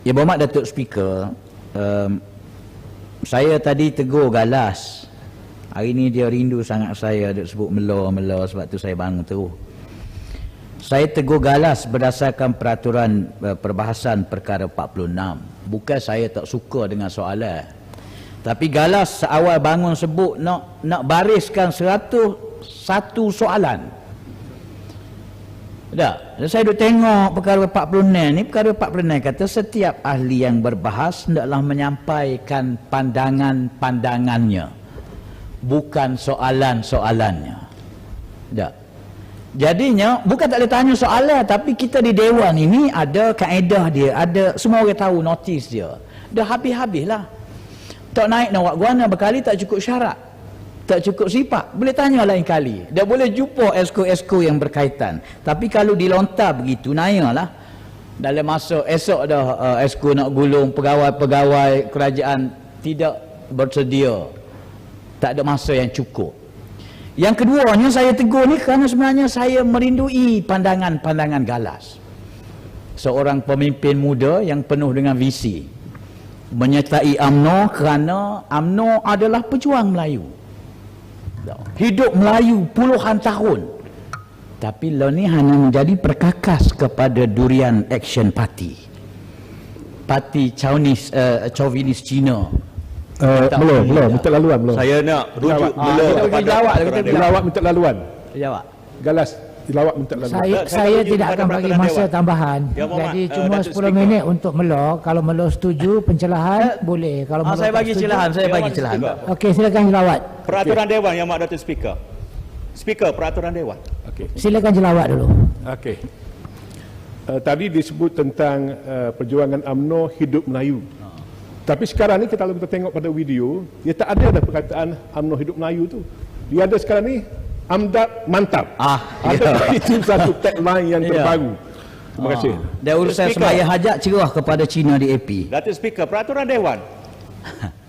Ya berhormat Datuk Speaker, um, saya tadi tegur galas. Hari ni dia rindu sangat saya, dia sebut melo-melo sebab tu saya bangun terus. Saya tegur galas berdasarkan peraturan uh, perbahasan perkara 46. Bukan saya tak suka dengan soalan. Tapi galas seawal bangun sebut nak nak bariskan seratus satu soalan. Tak. Saya duk tengok perkara 46 ni, perkara 46 kata setiap ahli yang berbahas hendaklah menyampaikan pandangan-pandangannya. Bukan soalan-soalannya. Tak. Jadinya bukan tak boleh tanya soalan tapi kita di dewan ini ada kaedah dia, ada semua orang tahu notis dia. Dah habis-habislah. Tak naik nak buat guana berkali tak cukup syarat tak cukup sifat. Boleh tanya lain kali. Dia boleh jumpa esko-esko yang berkaitan. Tapi kalau dilontar begitu lah. dalam masa esok dah uh, esko nak gulung pegawai-pegawai kerajaan tidak bersedia. Tak ada masa yang cukup. Yang keduanya saya tegur ni kerana sebenarnya saya merindui pandangan-pandangan galas. Seorang pemimpin muda yang penuh dengan visi menyertai UMNO kerana UMNO adalah pejuang Melayu hidup Melayu puluhan tahun. Tapi lo ni hanya menjadi perkakas kepada durian action party. Parti Chinese uh, chauvinist Cina. Uh, belum belum. minta laluan belum. Saya nak rujuk ah, kita jawab kita jawab. Minta laluan. Jawab. Galas dilawak minta lalu. Saya, saya, saya tidak akan bagi masa Dewan. tambahan. Ya, Jadi uh, cuma Datuk 10 Speaker. minit untuk Melo. Kalau Melo setuju pencelahan uh, boleh. Kalau uh, saya bagi celahan, saya bagi celahan. Okey, silakan jelawat. Peraturan okay. Dewan yang Mak Datuk Speaker. Speaker, peraturan Dewan. Okey. Silakan jelawat dulu. Okey. Uh, tadi disebut tentang uh, perjuangan AMNO hidup Melayu. Tapi sekarang ni kita kalau kita tengok pada video, dia tak ada dah perkataan AMNO hidup Melayu tu. Dia ada sekarang ni Amdad mantap. Ah, ya. itu satu tagline yang ya. terbaru. Terima ah. kasih. Dan urusan semaya hajat cerah kepada Cina di AP. Datuk Speaker, peraturan Dewan.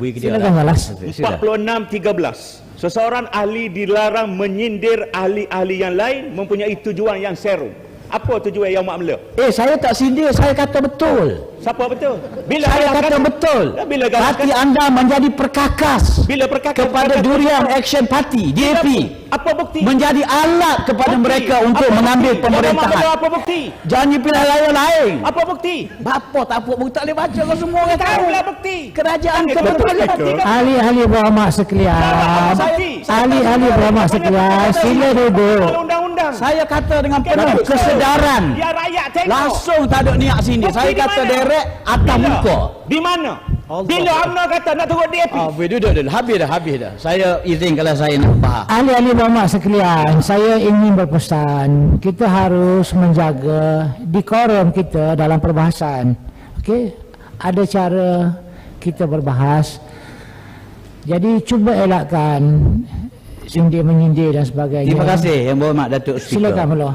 Silakan balas. 46.13. Seseorang ahli dilarang menyindir ahli-ahli yang lain mempunyai tujuan yang seru. Apa tujuan yang Mak Mela? Eh, saya tak sindir, saya kata betul. Siapa betul? Bila saya kata kata betul. Ya, bila Hati anda menjadi perkakas. Bila perkakas kepada Durian Action Party, DAP. Apa bukti? Menjadi alat kepada bukti. mereka untuk apa mengambil bukti? pemerintahan. Apa bukti? Jangan pilih lain lain. Apa bukti? Bapa tak apa bukti tak boleh baca kalau semua orang tahu. Tahulah bukti. Kerajaan kebetulan. Ahli-ahli berhormat sekalian. Ahli-ahli berhormat sekalian. Sila duduk. Undang-undang. Saya kata dengan penuh kesedaran. Biar rakyat tengok. Langsung tak ada niat sini. Saya kata direct atas muka. Di mana? Allah Bila UMNO kata nak turut DAP? Ah, duduk, duduk, duduk. Habis dah, habis dah. Saya izin kalau saya nak faham. Ahli-ahli Muhammad sekalian, saya ingin berpesan, kita harus menjaga dekorum kita dalam perbahasan. Okey? Ada cara kita berbahas. Jadi cuba elakkan sindir menyindir dan sebagainya. Terima kasih yang berhormat Datuk Speaker. Silakan, Allah.